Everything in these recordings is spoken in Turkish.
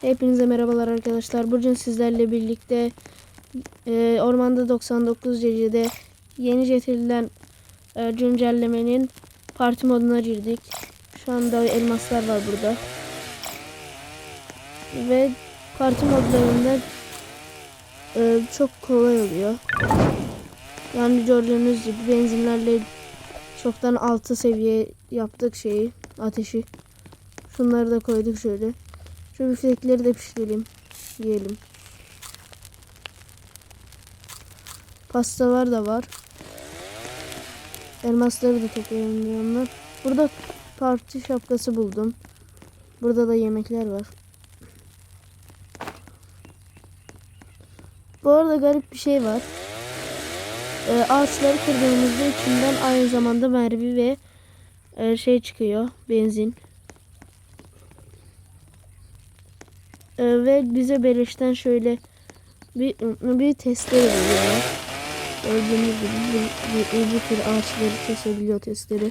Hepinize merhabalar arkadaşlar. Bugün sizlerle birlikte e, Ormanda 99 gecede yeni getirilen e, güncellemenin parti moduna girdik. Şu anda elmaslar var burada. Ve parti modlarında e, çok kolay oluyor. Yani gördüğünüz gibi benzinlerle çoktan altı seviye yaptık şeyi ateşi. Şunları da koyduk şöyle. Şu biftekleri de pişirelim. Yiyelim. Pastalar da var. Elmasları da toplayalım yandan. Burada parti şapkası buldum. Burada da yemekler var. Bu arada garip bir şey var. Ee, ağaçları kırdığımızda içinden aynı zamanda mermi ve e, şey çıkıyor. Benzin. Ee, ve bize beleşten şöyle bir bir testere veriyorlar. Gördüğünüz gibi bu, bu, bu tür ağaçları kesebiliyor testere.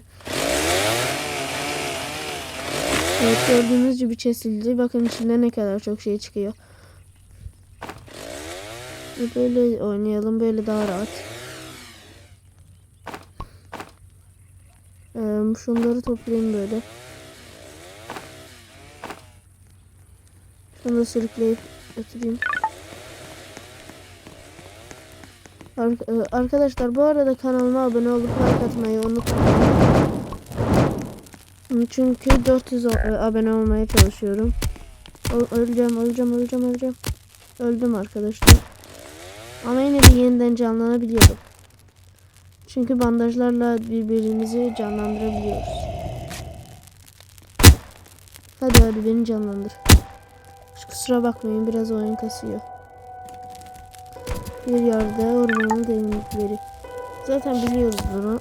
Evet gördüğünüz gibi kesildi. Bakın içinde ne kadar çok şey çıkıyor. Böyle oynayalım. Böyle daha rahat. Ee, şunları toplayayım böyle. Şunu da sürükleyip götüreyim. E, Arkadaşlar bu arada kanalıma abone olup like atmayı unutmayın. Çünkü 400 o- e, abone olmaya çalışıyorum. Öleceğim, öleceğim, öleceğim, öleceğim. Öldüm arkadaşlar. Ama yine de yeniden canlanabiliyorum. Çünkü bandajlarla birbirimizi canlandırabiliyoruz. Hadi hadi beni canlandır. Kusura bakmayın biraz oyun kasıyor. Bir yerde ormanın derinlikleri. Zaten biliyoruz bunu.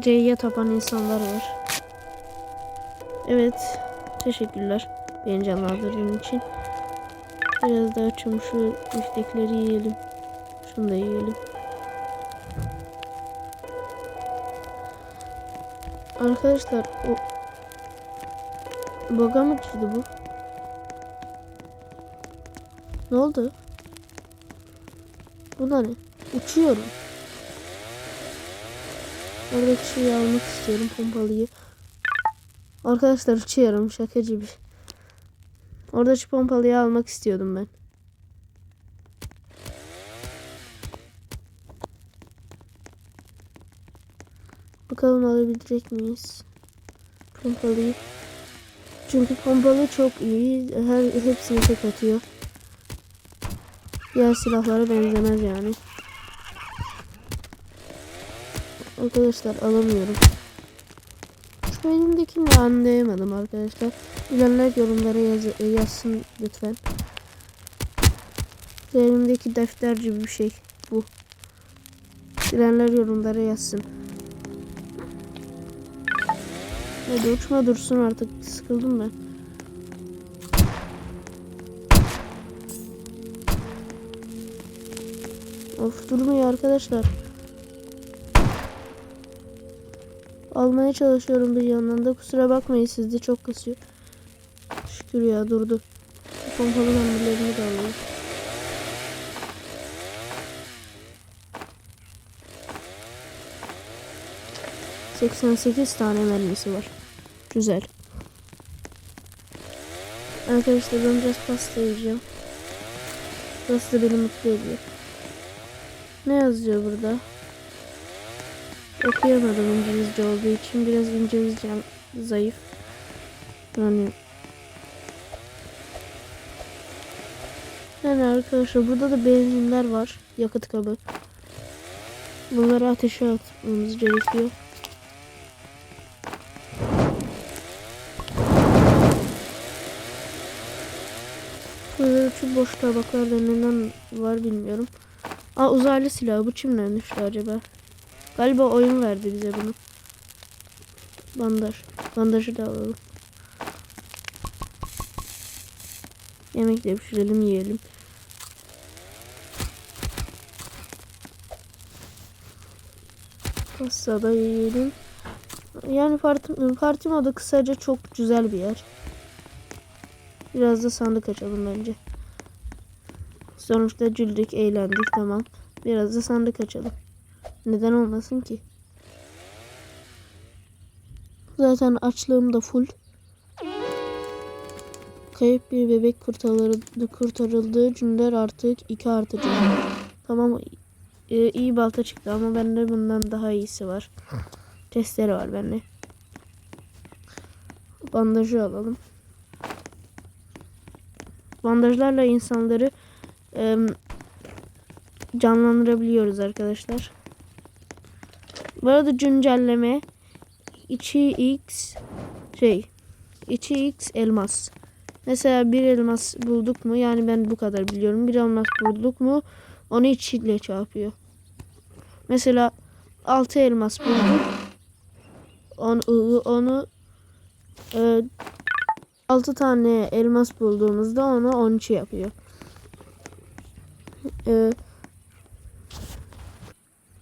C'ye tapan insanlar var. Evet. Teşekkürler. Beni canlandırdığın için. Biraz daha açım şu biftekleri yiyelim. Şunu da yiyelim. Arkadaşlar o Boga mı girdi bu? Ne oldu? Bu ne? Uçuyorum. Oradaki şeyi almak istiyorum pompalıyı. Arkadaşlar uçuyorum şakacı bir. Orada şu pompalıyı almak istiyordum ben. Bakalım alabilecek miyiz? Pompalıyı. Çünkü pompalı çok iyi. Her hepsini tek atıyor. Diğer silahlara benzemez yani. Arkadaşlar alamıyorum. Şu elimdekini anlayamadım arkadaşlar. Bilenler yorumlara yaz yazsın lütfen. Şu elimdeki defter gibi bir şey bu. Bilenler yorumlara yazsın. Hadi uçma dursun artık sıkıldım ben. Of durmuyor arkadaşlar. Almaya çalışıyorum bir yandan da kusura bakmayın sizde çok kasıyor. Şükür ya durdu. Pompalı mermilerini de alayım. ...88 tane mermisi var. Güzel. Arkadaşlar ben biraz pasta yiyeceğim. Pasta beni mutlu ediyor. Ne yazıyor burada? Okuyamadım İngilizce olduğu için biraz İngilizcem zayıf. Yani Yani arkadaşlar burada da benzinler var. Yakıt kabı. Bunları ateşe atmamız gerekiyor. Burada şu boş tabaklarda neler var bilmiyorum. Aa uzaylı silahı bu kimden düştü acaba? Galiba oyun verdi bize bunu. Bandaj. Bandajı da alalım. Yemek de pişirelim yiyelim. Pasta da yiyelim. Yani parti, parti modu kısaca çok güzel bir yer. Biraz da sandık açalım bence. Sonuçta güldük, eğlendik tamam. Biraz da sandık açalım. Neden olmasın ki? Zaten açlığım da full. Kayıp bir bebek kurtarıldı, kurtarıldığı günler artık iki artı günler. Tamam e, iyi balta çıktı ama bende bundan daha iyisi var. Testere var bende. Bandajı alalım. Bandajlarla insanları e, canlandırabiliyoruz arkadaşlar. Bu arada güncelleme 2x şey 2x elmas. Mesela bir elmas bulduk mu? Yani ben bu kadar biliyorum. Bir elmas bulduk mu? Onu 2 ile çarpıyor. Mesela 6 elmas bulduk. Onu, onu e, 6 tane elmas bulduğumuzda onu 13 yapıyor. E,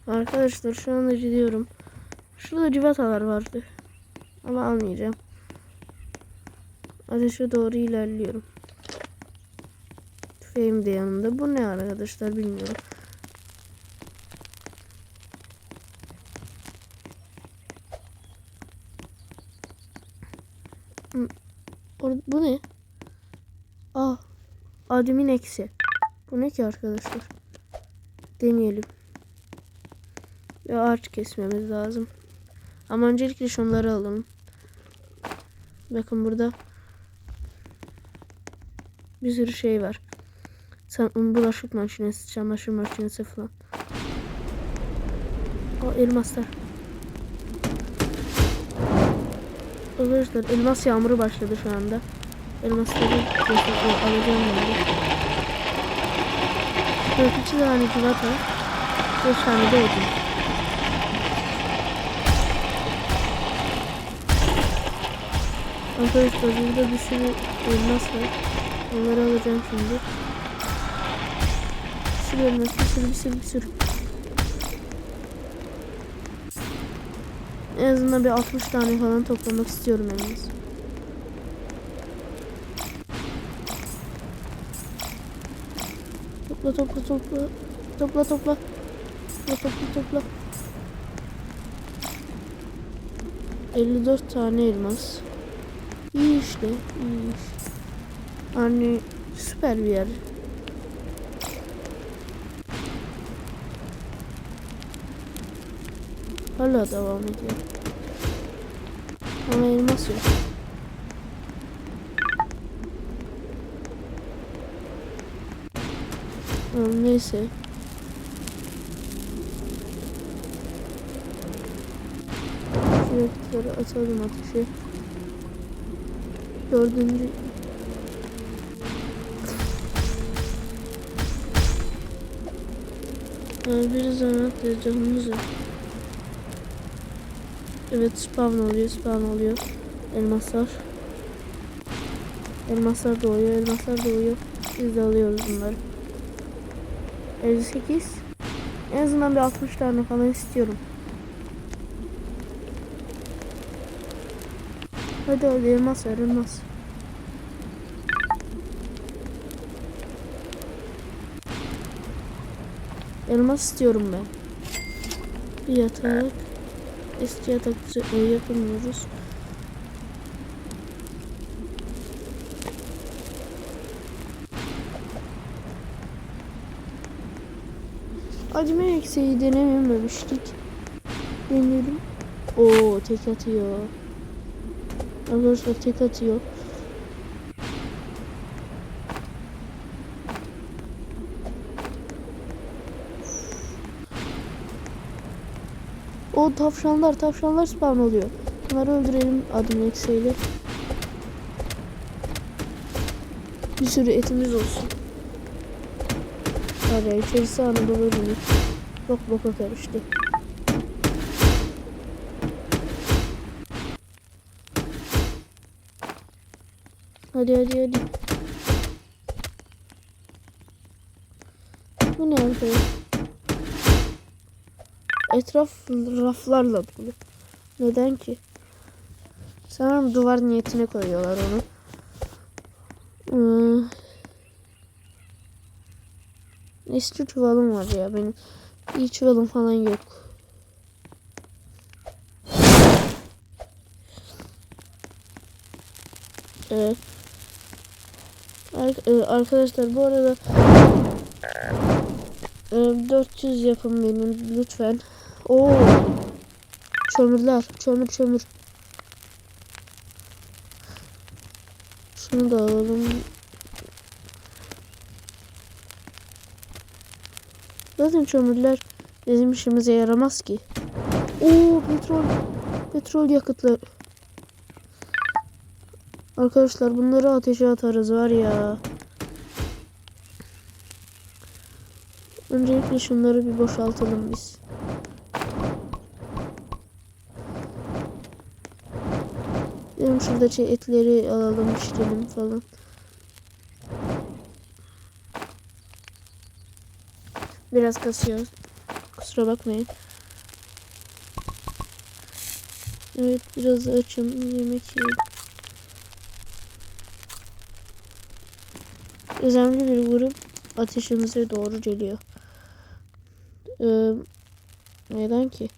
arkadaşlar şu anda gidiyorum. Şurada civatalar vardı. Ama almayacağım. Ateşe doğru ilerliyorum. Tüfeğim de yanımda. Bu ne arkadaşlar bilmiyorum. Bu ne? Ah. Admin eksi. Bu ne ki arkadaşlar? Deneyelim. Ve ağaç kesmemiz lazım. Ama öncelikle şunları alalım. Bakın burada bir sürü şey var. Sen bulaşık makinesi, çamaşır makinesi falan. O elmaslar. Arkadaşlar elmas yağmuru başladı şu anda. Elmasları alacağım ben de. 42 tane civata. 5 tane de odun. Arkadaşlar burada bir sürü elmas var. Onları alacağım şimdi. Bir sürü elmas, bir sürü, bir sürü, bir sürü. En azından bir 60 tane falan toplamak istiyorum elmas. Topla topla topla. Topla topla. Topla topla topla. 54 tane elmas. İyi işte, iyi iş. Yani süper bir yer. Hala devam ediyor. Ama elmas yok. Neyse. Şuraya atalım ateşe. Dördüncü Ee, bir zaman canımız yok. Evet spawn oluyor spawn oluyor. Elmaslar. Elmaslar doğuyor elmaslar doğuyor. Biz de alıyoruz bunları. 58. En azından bir 60 tane falan istiyorum. Hadi hadi elmas ver elmas. Elmas istiyorum ben. Bir yatak. Eski yatak yapamıyoruz. Acime eksiği denememiştik. Deneyelim. Oo tek atıyor. Arkadaşlar tek atıyor. O tavşanlar tavşanlar spawn oluyor. Bunları öldürelim adım eksiğiyle. Bir sürü etimiz olsun. Var ya içerisi Anadolu bölümü. Bok boka karıştı. Hadi hadi hadi. Bu ne arkadaş? Etraf raflarla dolu. Neden ki? Sanırım duvar niyetine koyuyorlar onu. Ee, eski çuvalım var ya benim. İyi çuvalım falan yok. Evet. E, arkadaşlar bu arada e, 400 yapın benim lütfen. Oo. Çömürler, çömür çömür. Şunu da alalım. Zaten çömürler bizim işimize yaramaz ki. Oo petrol. Petrol yakıtları. Arkadaşlar bunları ateşe atarız var ya. Öncelikle şunları bir boşaltalım biz. Benim şuradaki etleri alalım pişirelim falan. Biraz kasıyor. Kusura bakmayın. Evet biraz açım yemek yiyelim. Gizemli bir grup ateşimize doğru geliyor. Ee, neden ki?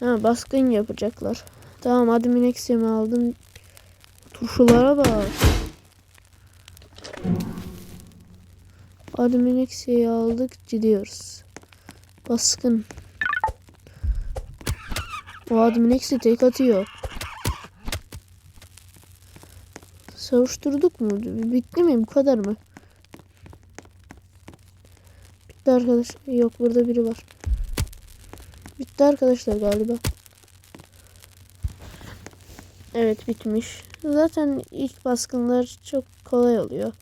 Ha, baskın yapacaklar. Tamam admin eksimi aldım. Turşulara bak. Admin eksiği aldık gidiyoruz. Baskın. O admin eksi tek atıyor. Savuşturduk mu? Bitti mi? Bu kadar mı? Bitti arkadaş. Yok burada biri var. Bitti arkadaşlar galiba. Evet bitmiş. Zaten ilk baskınlar çok kolay oluyor.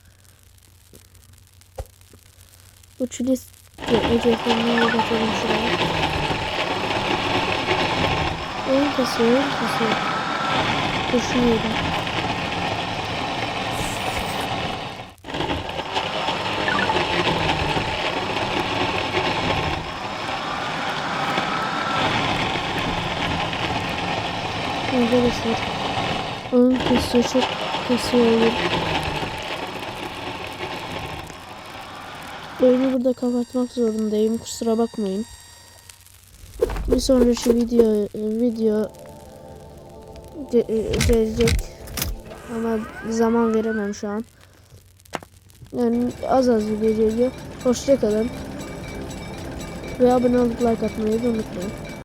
Bu çilis eceklerini bakalım şuraya. Oyun kasıyor, oyun kasıyor. Koşuyorum. Arkadaşlar oyun kasıyor, çok kasıyor. Oyunu burada kapatmak zorundayım. Kusura bakmayın. Bir sonraki video video ge- gelecek ama zaman veremem şu an. Yani az az video geliyor. Hoşçakalın. Ve abone olup like atmayı unutmayın.